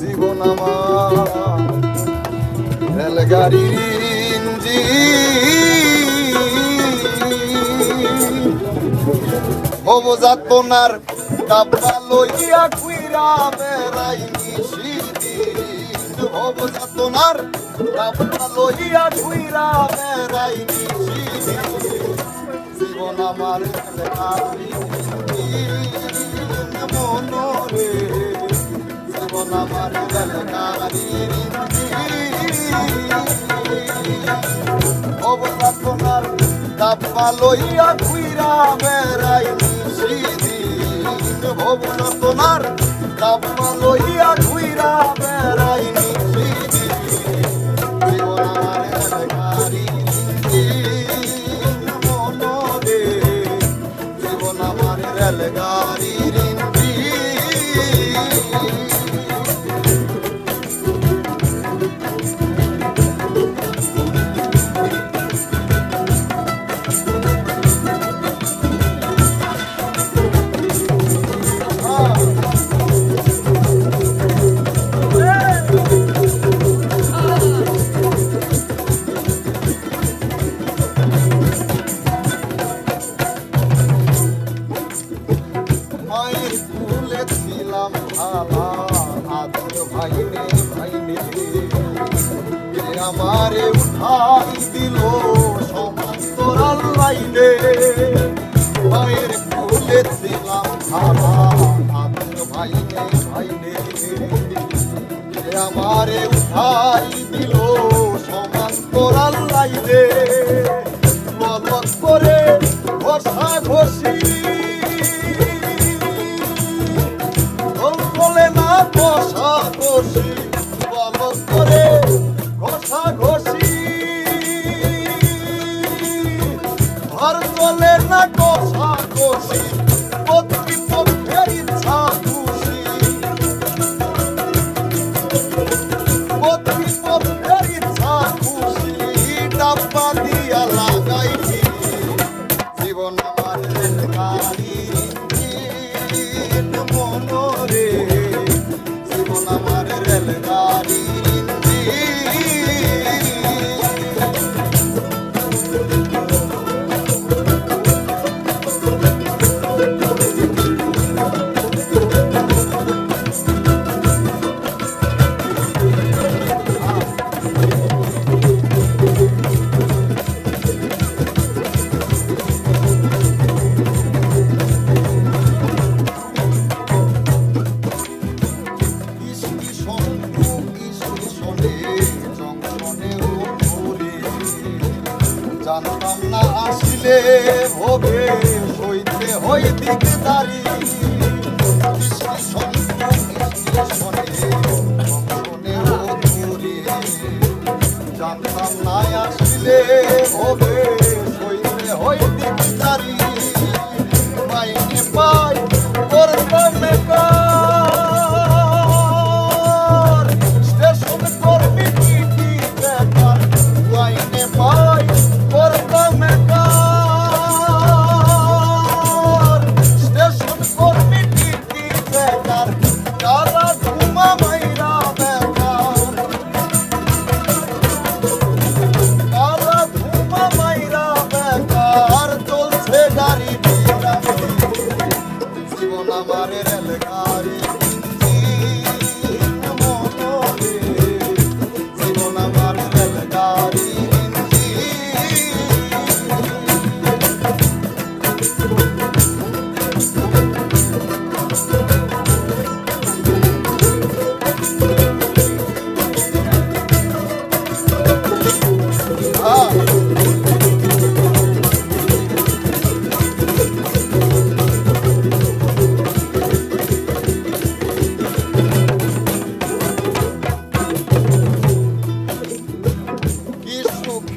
জীবন আমার। রেলগাড়ির ইঞ্জিন অবজাতনার ডাব্বা লইয়া কুইরা বেড়াই নিশিদিন অবজাতনার ডাব্বা লইয়া কুইরা বেড়াই জীবন আমার অবজাতনার ডাব্বা লইয়া কুইরা বেড়াই নিশিদিন অবজাতনার ডাব্বা লইয়া কুইরা আমারে উঠাই দিল সমান্তরাল লাইনে। কুলে ছিলাম ভালা আদর ভাইনে ভাইনে। আমারে উঠাই দিল সমান্তরাল লাইনে। করে ঘষা ঘষি চলে না কষা কষি কর্তৃপক্ষের ইচ্ছা খুশি। কর্তৃপক্ষের ইচ্ছা খুশি ডাব্বা দিয়া হবে হইতে হই দিক দাঁড়ি জানতাম না আসিলে। আমার রেলগাড়ি।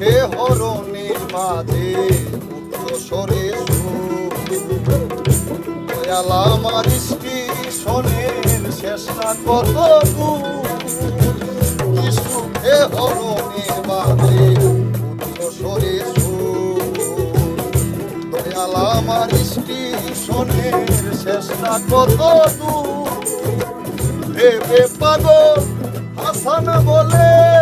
সুখে হরণের মাঝে সরে আমার স্টেশনের শেষটা কত সুখে হরণের মাঝে সরে দয়াল আমার স্টেশনের শেষটা কত দূর। ভেবে পাগল হাসান বলে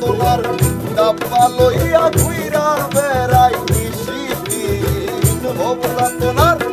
তোমার ডাব্বা লইয়া ঘুইরা বেড়াই নিশি হবলা তোমার